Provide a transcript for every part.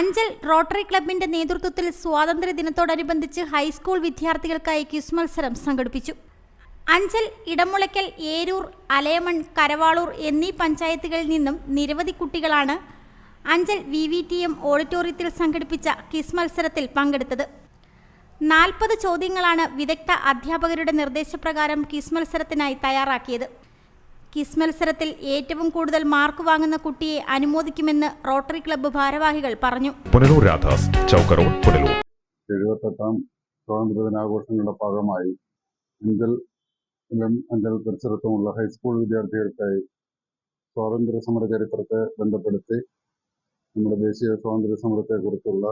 Anchal rotary ക്ലബിന്റെ നേതൃത്വത്തിൽ സ്വാതന്ത്ര്യ ദിനത്തോടനുബന്ധിച്ച് ഹൈസ്കൂൾ വിദ്യാർത്ഥികൾക്കായി ക്വിസ് മത്സരം സംഘടിപ്പിച്ചു. അഞ്ചൽ ഇടമുളയ്ക്കൽ ഏരൂർ അലയമൺ കരവാളൂർ എന്നീ പഞ്ചായത്തുകളിൽ നിന്നും നിരവധി കുട്ടികളാണ് Anchal V V T M ഓഡിറ്റോറിയത്തിൽ സംഘടിപ്പിച്ച ക്വിസ് മത്സരത്തിൽ പങ്കെടുത്തത്. നാൽപ്പത് ചോദ്യങ്ങളാണ് വിദഗ്ധ അധ്യാപകരുടെ നിർദ്ദേശപ്രകാരം ക്വിസ് മത്സരത്തിനായി തയ്യാറാക്കിയത്. ക്വിസ് മത്സരത്തിൽ ഏറ്റവും കൂടുതൽ മാർക്ക് വാങ്ങുന്ന കുട്ടിയെ അനുമോദിക്കുമെന്ന് റോട്ടറി ക്ലബ്ബ് ഭാരവാഹികൾ പറഞ്ഞു. പുനലൂർ രാധാസ് ചൗക്ക് റോഡ് പുനലൂർ. എഴുപത്തെട്ടാം സ്വാതന്ത്ര്യദിനാഘോഷങ്ങളുടെ ഭാഗമായി അഞ്ചൽ പരിസരത്തുമുള്ള ഹൈസ്കൂൾ വിദ്യാർത്ഥികൾക്കായി സ്വാതന്ത്ര്യ സമര ചരിത്രത്തെ ബന്ധപ്പെടുത്തി നമ്മുടെ ദേശീയ സ്വാതന്ത്ര്യ സമരത്തെക്കുറിച്ചുള്ള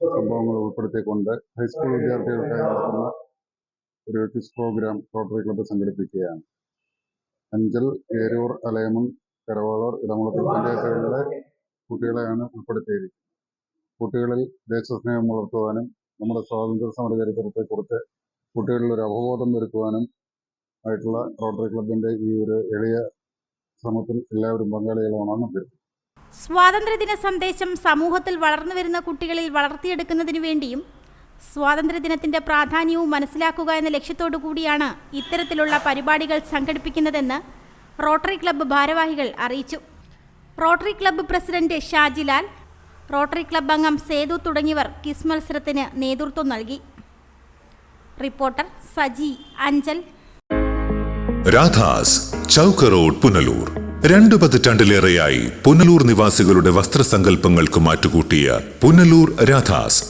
സംഭവങ്ങൾ ഉൾപ്പെടുത്തിക്കൊണ്ട് ഹൈസ്കൂൾ വിദ്യാർത്ഥികൾക്കായി നടത്തുന്ന ഒരു ക്വിസ് പ്രോഗ്രാം റോട്ടറി ക്ലബ്ബ് സംഘടിപ്പിക്കുകയാണ്. അഞ്ചൽ ഏരൂർ അലയമൺ കരവാളൂർ ഇടമുളത്തിൽ പഞ്ചായത്തുകളിലെ കുട്ടികളെയാണ് ഉൾപ്പെടുത്തിയിരിക്കുന്നത്. കുട്ടികളിൽ ദേശസ്നേഹം വളർത്തുവാനും നമ്മുടെ സ്വാതന്ത്ര്യ സമര ചരിത്രത്തെക്കുറിച്ച് കുട്ടികളിൽ ഒരു അവബോധം വരുത്തുവാനും ആയിട്ടുള്ള റോട്ടറി ക്ലബിന്റെ ഈ ഒരു എളിയ ശ്രമത്തിൽ എല്ലാവരും പങ്കാളികളാണെന്ന് അഭ്യർത്ഥിക്കുന്നു സ്വാതന്ത്ര്യദിന സന്ദേശം സമൂഹത്തിൽ വളർന്നു വരുന്ന കുട്ടികളിൽ വളർത്തിയെടുക്കുന്നതിനു വേണ്ടിയും സ്വാതന്ത്ര്യദിനത്തിന്റെ പ്രാധാന്യവും മനസ്സിലാക്കുക എന്ന ലക്ഷ്യത്തോടു കൂടിയാണ് ഇത്തരത്തിലുള്ള പരിപാടികൾ സംഘടിപ്പിക്കുന്നതെന്ന് റോട്ടറി ക്ലബ്ബ് ഭാരവാഹികൾ അറിയിച്ചു. Rotary club president Shajilal Rotary club അംഗം സേതു തുടങ്ങിയവർ കിസ് മത്സരത്തിന് നേതൃത്വം നൽകി. റിപ്പോർട്ടർ സജി അഞ്ചൽ. രാധാസ് ചൗക്ക് റോഡ് പുനലൂർ. രണ്ടു പതിറ്റാണ്ടിലേറെയായി പുനലൂർ നിവാസികളുടെ വസ്ത്രസങ്കല്പങ്ങൾക്ക് മാറ്റുകൂട്ടിയ പുനലൂർ രാധാസ്.